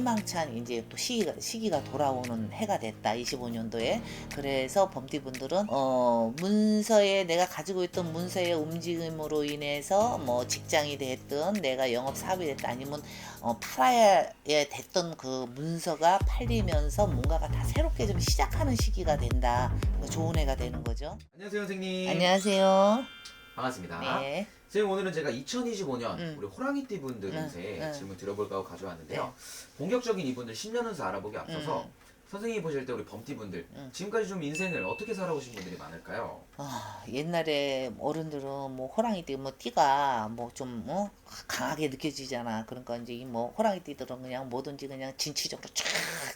희망찬 이제 또 시기가, 시기가 돌아오는 해가 됐다 25년도에. 그래서 범띠분들은 어 문서에 내가 가지고 있던 문서의 움직임으로 인해서 뭐 직장이 됐든 내가 영업 사업이 됐든 아니면 어 팔아야 됐던 그 문서가 팔리면서 뭔가가 다 새롭게 좀 시작하는 시기가 된다. 좋은 해가 되는 거죠. 안녕하세요 선생님. 안녕하세요 반갑습니다. 네 선생님 오늘은 제가 2025년 음. 우리 호랑이띠 분들 음, 음. 질문 드려볼까 하고 가져왔는데요. 본격적인 이분들 10년 운세 알아보기 앞서서 음. 선생님이 보실 때 우리 범띠 분들 음. 지금까지 좀 인생을 어떻게 살아오신 분들이 많을까요? 아, 옛날에 어른들은 뭐 호랑이띠 뭐 띠가 뭐좀 어? 강하게 느껴지잖아. 그러니까 이제 이뭐 호랑이띠들은 그냥 뭐든지 그냥 진취적으로 쫙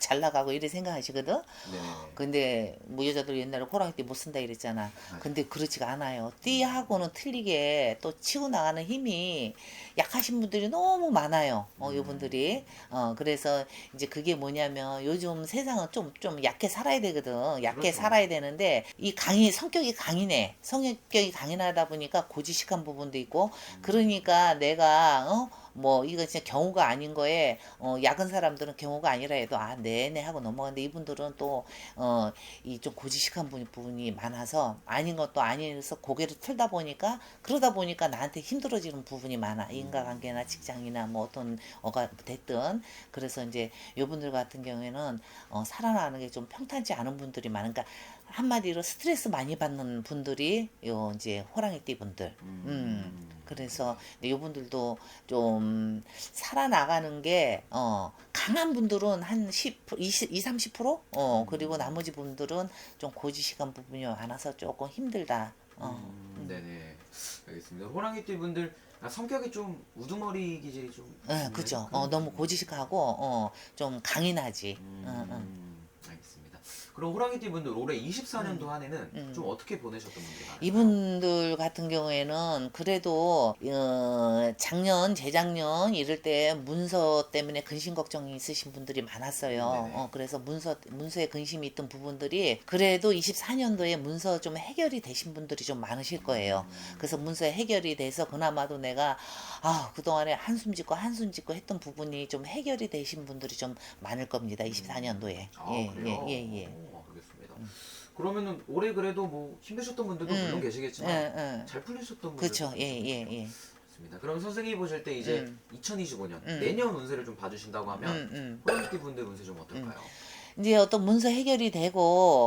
잘 나가고 이래 생각하시거든. 네. 근데 뭐 여자들 옛날에 호랑이 띠 못 쓴다 이랬잖아. 근데 그렇지가 않아요. 띠하고는 틀리게 또 치고 나가는 힘이 약하신 분들이 너무 많아요. 어, 음. 요분들이. 어, 그래서 이제 그게 뭐냐면 요즘 세상은 좀, 좀 약게 살아야 되거든. 약게 그렇죠. 살아야 되는데 이 강이, 성격이 강이네. 성격이 강인하다 보니까 고지식한 부분도 있고 그러니까 내가, 어? 뭐 이거 진짜 경우가 아닌 거에 어 약은 사람들은 경우가 아니라 해도 아 네네 하고 넘어가는데 이분들은 또 어 이 좀 고지식한 분- 부분이 많아서 아닌 것도 아니어서 고개를 틀다 보니까 그러다 보니까 나한테 힘들어지는 부분이 많아. 인간관계나 직장이나 뭐 어떤 어가 됐든. 그래서 이제 요분들 같은 경우에는 어 살아나는 게 좀 평탄치 않은 분들이 많으니까 그러니까 한마디로 스트레스 많이 받는 분들이 요 이제 호랑이띠 분들 음. 그래서 요 분들도 좀 살아나가는 게, 어, 강한 분들은 한 10, 20, 20, 30%? 어, 그리고 나머지 분들은 좀 고지식한 부분이 많아서 조금 힘들다. 어. 음, 네네. 알겠습니다. 호랑이띠 분들 아, 성격이 좀 우두머리 기질이 좀. 예, 있나요? 그죠. 어, 너무? 고지식하고, 어, 좀 강인하지. 음, 어, 어. 그럼 호랑이띠 분들 올해 24년도 한 해는 음. 좀 어떻게 보내셨던 분들이 많아요? 이분들 같은 경우에는 그래도 어, 작년, 재작년 이럴 때 문서 때문에 근심 걱정이 있으신 분들이 많았어요. 네네. 어, 그래서 문서 문서에 근심이 있던 부분들이 그래도 24년도에 문서 좀 해결이 되신 분들이 좀 많으실 거예요. 음. 그래서 문서 해결이 돼서 그나마도 내가 아 그동안에 한숨 짓고 한숨 짓고 했던 부분이 좀 해결이 되신 분들이 좀 많을 겁니다. 24년도에. 아, 예, 그래요? 예, 예, 예. 그러면은 올해 그래도 뭐 힘드셨던 분들도 음. 물론 계시겠지만 예, 예. 잘 풀리셨던 분들 그렇죠. 예, 예, 예. 좋습니다. 그럼 선생님이 보실 때 이제 음. 2025년 음. 내년 운세를 좀 봐주신다고 하면 음, 음. 호랑이띠 분들 운세 좀 어떨까요? 이제 어떤 문서 해결이 되고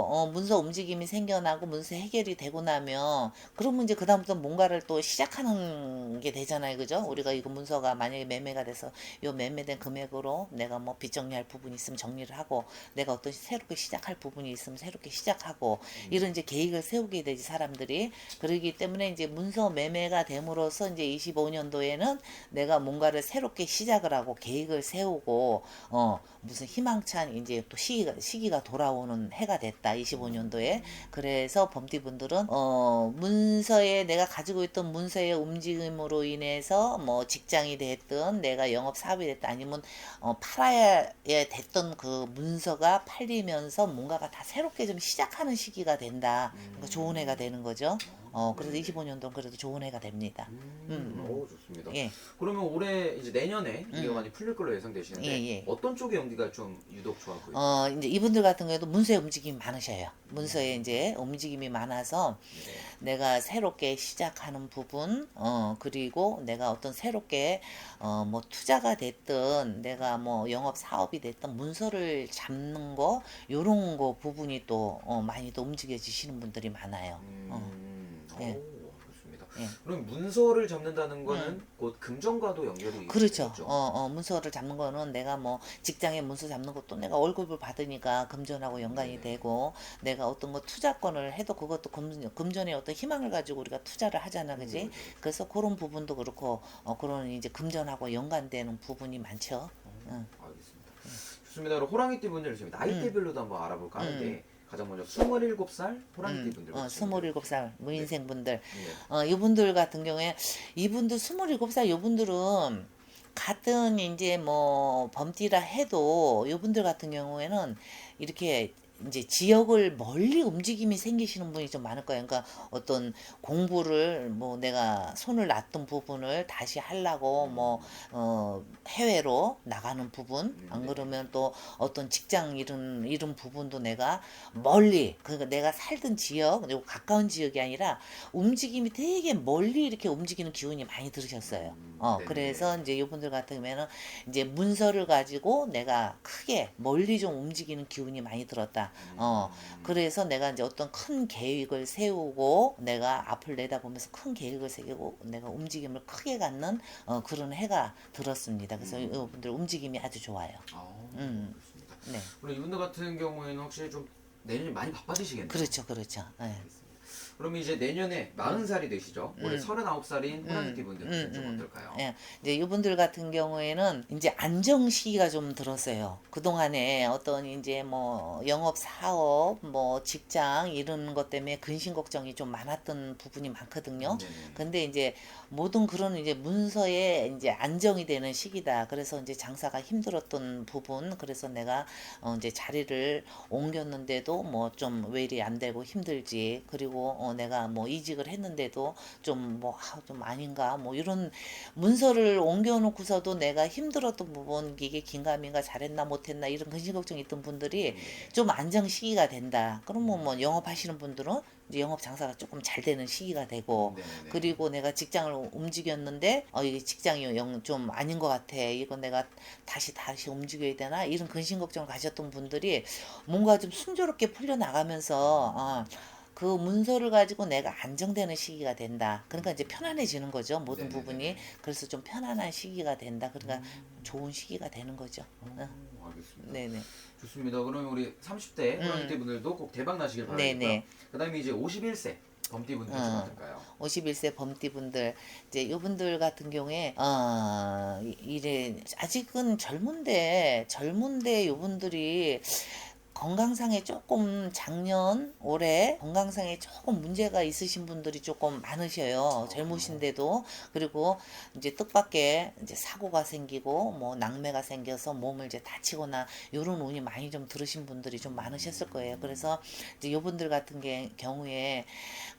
어, 문서 움직임이 생겨나고 문서 해결이 되고 나면 그러면 이제 그다음부터 뭔가를 또 시작하는 게 되잖아요. 그죠? 우리가 이거 문서가 만약에 매매가 돼서 요 매매된 금액으로 내가 뭐 빚 정리할 부분이 있으면 정리를 하고 내가 어떤 새롭게 시작할 부분이 있으면 새롭게 시작하고 이런 이제 계획을 세우게 되지 사람들이. 그러기 때문에 이제 문서 매매가 됨으로써 이제 25년도에는 내가 뭔가를 새롭게 시작을 하고 계획을 세우고 어 무슨 희망찬 이제 또시 기가 시기가 돌아오는 해가 됐다 25년도에 그래서 범띠분들은 어 문서에 내가 가지고 있던 문서의 움직임으로 인해서 뭐 직장이 됐든 내가 영업 사업이 됐든 아니면 어 팔아야 됐던 그 문서가 팔리면서 뭔가가 다 새롭게 좀 시작하는 시기가 된다 그러니까 좋은 해가 되는 거죠 어 그래서 25년도는 그래도 좋은 해가 됩니다 음, 음. 오 좋습니다. 예 그러면 올해 이제 내년에 음. 많이 풀릴 걸로 예상되시는데 예, 예. 어떤 쪽의 연기가 좀 유독 좋아 보여요? 어, 이제 이분들 같은 경우에도 문서에 움직임이 많으셔요. 문서에 이제 움직임이 많아서 네. 내가 새롭게 시작하는 부분, 어, 그리고 내가 어떤 새롭게, 어, 뭐 투자가 됐든, 내가 뭐 영업 사업이 됐든, 문서를 잡는 거, 요런 거 부분이 또, 어, 많이 또 움직여지시는 분들이 많아요. 어. 음, 예. 예. 그럼 문서를 잡는다는 거는 곧 금전과도 연결이 그렇죠. 되겠죠? 어, 어, 문서를 잡는 거는 내가 뭐 직장에 문서 잡는 것도 내가 월급을 받으니까 금전하고 연관이 네네. 되고 내가 어떤 거 투자권을 해도 그것도 금, 금전의 어떤 희망을 가지고 우리가 투자를 하잖아, 그지? 음, 그래서 그런 부분도 그렇고 어, 그런 이제 금전하고 연관되는 부분이 많죠. 응. 알겠습니다. 좋습니다. 그럼 호랑이띠 분들 지금 나이대별로도 한번 알아볼까 하는데 가장 먼저 27살 호랑이띠 분들 어, 27살 무인생 분들. 네. 어, 이분들 같은 경우에 이분들 27살 이분들은 같은 이제 뭐 범띠라 해도 이분들 같은 경우에는 이렇게 이제 지역을 멀리 움직임이 생기시는 분이 좀 많을 거예요. 그러니까 어떤 공부를 뭐 내가 손을 놨던 부분을 다시 하려고 뭐 어, 해외로 나가는 부분 안 네. 그러면 또 어떤 직장 이런 이런 부분도 내가 멀리 그러니까 내가 살던 지역 그리고 가까운 지역이 아니라 움직임이 되게 멀리 이렇게 움직이는 기운이 많이 들으셨어요. 음, 어 네네. 그래서 이제 이분들 같은 경우에는 이제 문서를 가지고 내가 크게 멀리 좀 움직이는 기운이 많이 들었다. 어 음. 그래서 내가 이제 어떤 큰 계획을 세우고 내가 앞을 내다보면서 큰 계획을 세우고 내가 움직임을 크게 갖는 어, 그런 해가 들었습니다. 그래서 음. 이분들 움직임이 아주 좋아요. 아, 음. 그렇습니다. 네, 그럼 이분들 같은 경우에는 확실히 좀 내년에 많이 바빠지시겠네요. 그렇죠, 그렇죠. 네. 알겠습니다. 그러면 이제 내년에 40살이 되시죠? 올해 음. 39살인 호랑이띠 음, 분들은 음, 좀 음. 어떨까요? 예, 이제 이분들 같은 경우에는 이제 안정 시기가 좀 들었어요. 그동안에 어떤 이제 뭐 영업 사업, 뭐 직장 이런 것 때문에 근심 걱정이 좀 많았던 부분이 많거든요. 네네. 근데 이제 모든 그런 이제 문서에 이제 안정이 되는 시기다. 그래서 이제 장사가 힘들었던 부분, 그래서 내가 어 이제 자리를 옮겼는데도 뭐좀왜 이리 안 되고 힘들지. 그리고 어 내가 뭐 이직을 했는데도 좀뭐좀 아닌가 뭐 이런 문서를 옮겨놓고서도 내가 힘들었던 부분 이게 긴가민가 잘했나 못했나 이런 근심 걱정이 있던 분들이 네. 좀 안정 시기가 된다. 그러면 뭐 영업하시는 분들은 이제 영업 장사가 조금 잘 되는 시기가 되고 네네네. 그리고 내가 직장을 움직였는데 어 이게 직장이 영 좀 아닌 것 같아. 이거 내가 다시 다시 움직여야 되나 이런 근심 걱정을 가졌던 분들이 뭔가 좀 순조롭게 풀려 나가면서 어, 그 문서를 가지고 내가 안정되는 시기가 된다. 그러니까 이제 편안해지는 거죠. 모든 네네네. 부분이 그래서 좀 편안한 시기가 된다. 그러니까 좋은 시기가 되는 거죠. 어, 오, 알겠습니다. 네네. 좋습니다. 그러면 우리 30대 호랑이띠 분들도 꼭 대박 나시길. 네네. 그다음에 이제 51세 범띠 분들 좀 어. 어떨까요? 51세 범띠분들 이제 이분들 같은 경우에 어 이- 이래 아직은 젊은데 젊은데 이분들이 건강상에 조금 작년 올해 건강상에 조금 문제가 있으신 분들이 조금 많으셔요. 젊으신데도. 그리고 이제 뜻밖의 이제 사고가 생기고 뭐 낙매가 생겨서 몸을 이제 다치거나 이런 운이 많이 좀 들으신 분들이 좀 많으셨을 거예요. 그래서 이제 이분들 같은 게, 경우에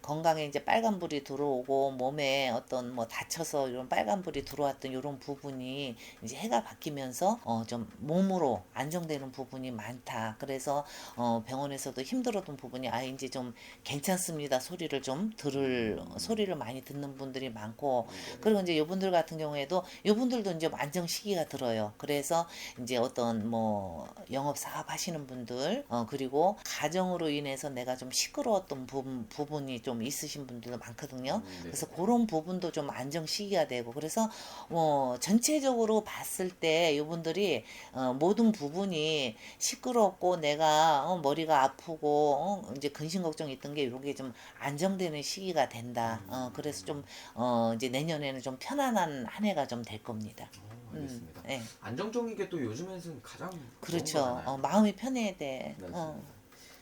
건강에 이제 빨간 불이 들어오고 몸에 어떤 뭐 다쳐서 이런 빨간 불이 들어왔던 이런 부분이 이제 해가 바뀌면서 어 좀 몸으로 안정되는 부분이 많다. 그래서 어 병원에서도 힘들었던 부분이 아 이제 좀 괜찮습니다. 소리를 좀 들을 소리를 많이 듣는 분들이 많고 그리고 이제 이분들 같은 경우에도 이분들도 이제 안정 시기가 들어요. 그래서 이제 어떤 뭐 영업 사업 하시는 분들 어 그리고 가정으로 인해서 내가 좀 시끄러웠던 부분 부분이 좀 있으신 분들도 많거든요. 음, 네. 그래서 그런 부분도 좀 안정 시기가 되고 그래서 뭐 전체적으로 봤을 때 이분들이 어 모든 부분이 시끄럽고 내가 어 머리가 아프고 어 이제 근심 걱정이 있던 게 이런 게좀 안정되는 시기가 된다. 어 그래서 좀 어 이제 내년에는 좀 편안한 한 해가 좀 될 겁니다. 어, 음, 알겠습니다. 예. 안정적인 게 또 요즘에는 가장 좋은 그렇죠. 거잖아요. 어, 마음이 편해야 돼. 네, 어.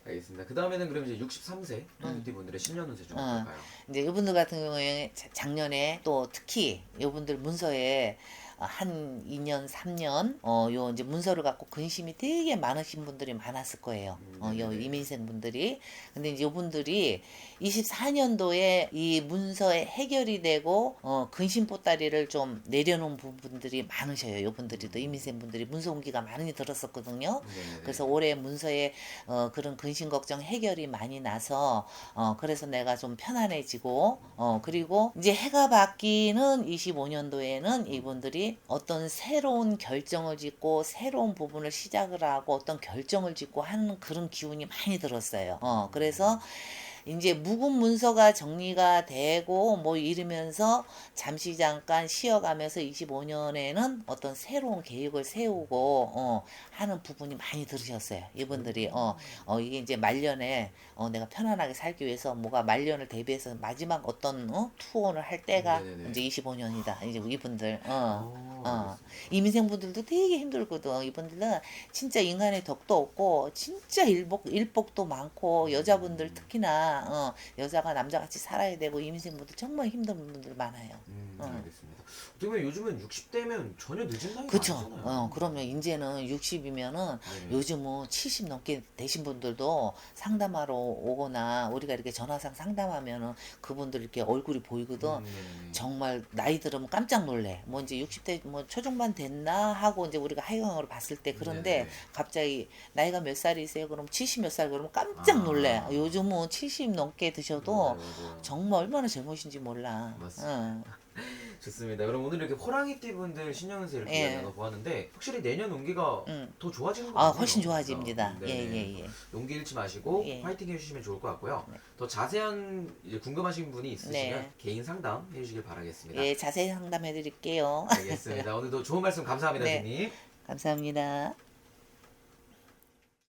알겠습니다. 그 다음에는 그럼 이제 63세 호랑이띠 분들의 신년 운세 좀 어. 어떨까요? 이제 이분들 같은 경우에 자- 작년에 또 특히 이분들 문서에 어, 한 2년, 3년, 어, 요 이제 문서를 갖고 근심이 되게 많으신 분들이 많았을 거예요. 음, 어, 요 네네네. 이민생 분들이. 근데 이제 요분들이 24년도에 이 문서에 해결이 되고, 어, 근심 보따리를 좀 내려놓은 부분들이 많으셔요. 요분들이 또 이민생 분들이 문서 온기가 많이 들었었거든요. 그래서 올해 문서에 어, 그런 근심 걱정 해결이 많이 나서 어, 그래서 내가 좀 편안해지고 어, 그리고 이제 해가 바뀌는 25년도에는 이분들이 어떤 새로운 결정을 짓고 새로운 부분을 시작을 하고 어떤 결정을 짓고 하는 그런 기운이 많이 들었어요. 어, 그래서 이제 묵은 문서가 정리가 되고 뭐 이러면서 잠시 잠깐 쉬어가면서 25년에는 어떤 새로운 계획을 세우고 어, 하는 부분이 많이 들으셨어요. 이분들이 어, 어 이게 이제 말년에 어, 내가 편안하게 살기 위해서 뭐가 말년을 대비해서 마지막 어떤 어, 투혼을 할 때가 네네네. 이제 25년이다. 이제 이분들 어. 어, 어. 이민생분들도 되게 힘들거든. 이분들은 진짜 인간의 덕도 없고 진짜 일복 일복도 많고 여자분들 특히나 어, 여자가 남자같이 살아야 되고 이민생분들 정말 힘든 분들 많아요. 음, 어. 알겠습니다. 어떻게 보면 요즘은 60대면 전혀 늦은 나이가 그쵸. 아니잖아요. 어, 그러면 이제는 60이면은 네. 요즘은 70 넘게 되신 분들도 상담하러 오거나 우리가 이렇게 전화상 상담하면은 그분들 이렇게 얼굴이 보이거든. 음, 네네네. 정말 나이 들으면 깜짝 놀래. 뭐 이제 60대 뭐 초중반 됐나 하고 이제 우리가 하이형으로 봤을 때 그런데 네네. 갑자기 나이가 몇 살이세요? 그럼 70 몇 살 그러면 깜짝 놀래. 아. 요즘은 70 넘게 드셔도 맞아요, 맞아요. 정말 얼마나 젊으신지 몰라. 맞습니다. 응. 좋습니다. 그럼 오늘 이렇게 호랑이띠 분들 신년세 이렇게 예. 나눠보았는데 확실히 내년 운기가 음. 더 좋아지는 것 아, 같아요. 훨씬 좋아집니다. 네, 예, 네. 예, 예. 용기 잃지 마시고 예. 파이팅 해주시면 좋을 것 같고요. 네. 더 자세한 이제 궁금하신 분이 있으시면 네. 개인 상담 해주시길 바라겠습니다. 예, 자세히 상담해 드릴게요. 알겠습니다. 오늘도 좋은 말씀 감사합니다, 네. 선생님. 감사합니다.